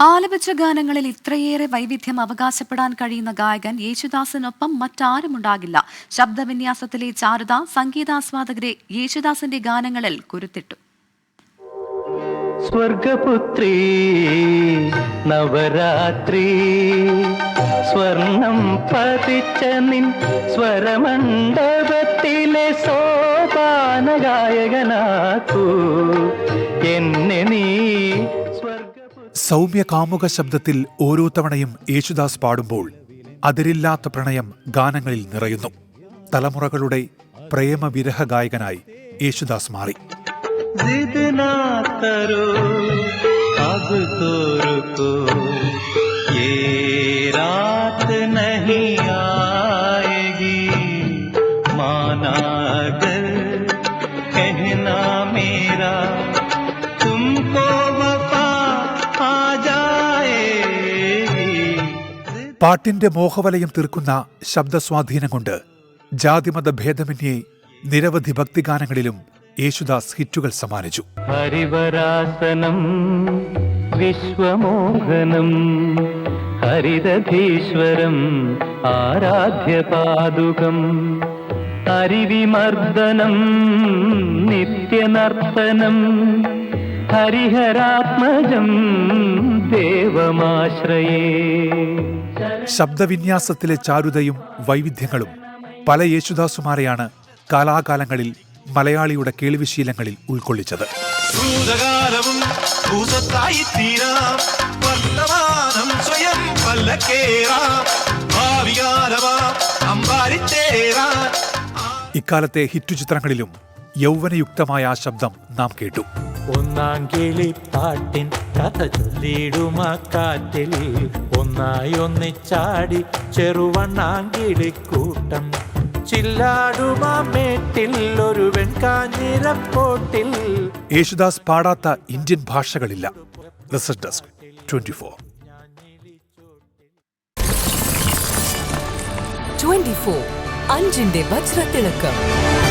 ആലപിച്ച ഗാനങ്ങളിൽ ഇത്രയേറെ വൈവിധ്യം അവകാശപ്പെടാൻ കഴിയുന്ന ഗായകൻ യേശുദാസിനൊപ്പം മറ്റാരുമുണ്ടാകില്ല ശബ്ദവിന്യാസത്തിലെ ചാരുത സംഗീതാസ്വാദകരെ യേശുദാസിന്റെ ഗാനങ്ങളിൽ കുരുത്തിട്ടു. സ്വർഗപുത്രി നവരാത്രി സ്വർണം പതിച്ച നിൻ സ്വരമണ്ഡപത്തിലെ സോപാന ഗായകനാക്കൂ എന്നെ നീ സൗമ്യ കാമുക ശബ്ദത്തിൽ ഓരോ തവണയും യേശുദാസ് പാടുമ്പോൾ അതിരില്ലാത്ത പ്രണയം ഗാനങ്ങളിൽ നിറയുന്നു തലമുറകളുടെ പ്രേമവിരഹ ഗായകനായി യേശുദാസ് മാറി जिद ना करो अब तो रुको ये रात नहीं പാട്ടിന്റെ മോഹവലയം തീർക്കുന്ന ശബ്ദസ്വാധീനം കൊണ്ട് ജാതിമത ഭേദമന്യേ നിരവധി ഭക്തിഗാനങ്ങളിലും യേശുദാസ് ഹിറ്റുകൾ സമ്മാനിച്ചു. ഹരിവരാസനം വിശ്വമോഹനം ഹരിതധീശ്വരം ആരാധ്യപാദുകം ഹരിവിമർദ്ദനം നിത്യനർത്തനം ഹരിഹരാത്മജം ദേവമാശ്രയേ. ശബ്ദവിന്യാസത്തിലെ ചാരുതയും വൈവിധ്യങ്ങളും പല യേശുദാസുമാരെയാണ് കാലാകാലങ്ങളിൽ മലയാളിയുടെ കേൾവിശീലങ്ങളിൽ ഉൾക്കൊള്ളിച്ചത്. ഇക്കാലത്തെ ഹിറ്റു ചിത്രങ്ങളിലും യൗവനയുക്തമായ ആ ശബ്ദം നാം കേട്ടു. ഒന്നാം കിളിപ്പാട്ടിൻ കഥ ചൊല്ലിടുമ കാറ്റിൽ. ഒന്നായി ഒന്നിച്ചാടി ചെറുവണ്ണാങ്കിളിക്കൂട്ടം. കിളിക്കൂട്ടം മേട്ടിൽ ഒരു വെൺകാഞ്ഞിരപ്പോട്ടിൽ. യേശുദാസ് പാടാത്ത Indian ഭാഷകളില്ല. Research desk twenty four. 24 അഞ്ചിന്റെ വജ്രത്തിളക്കം.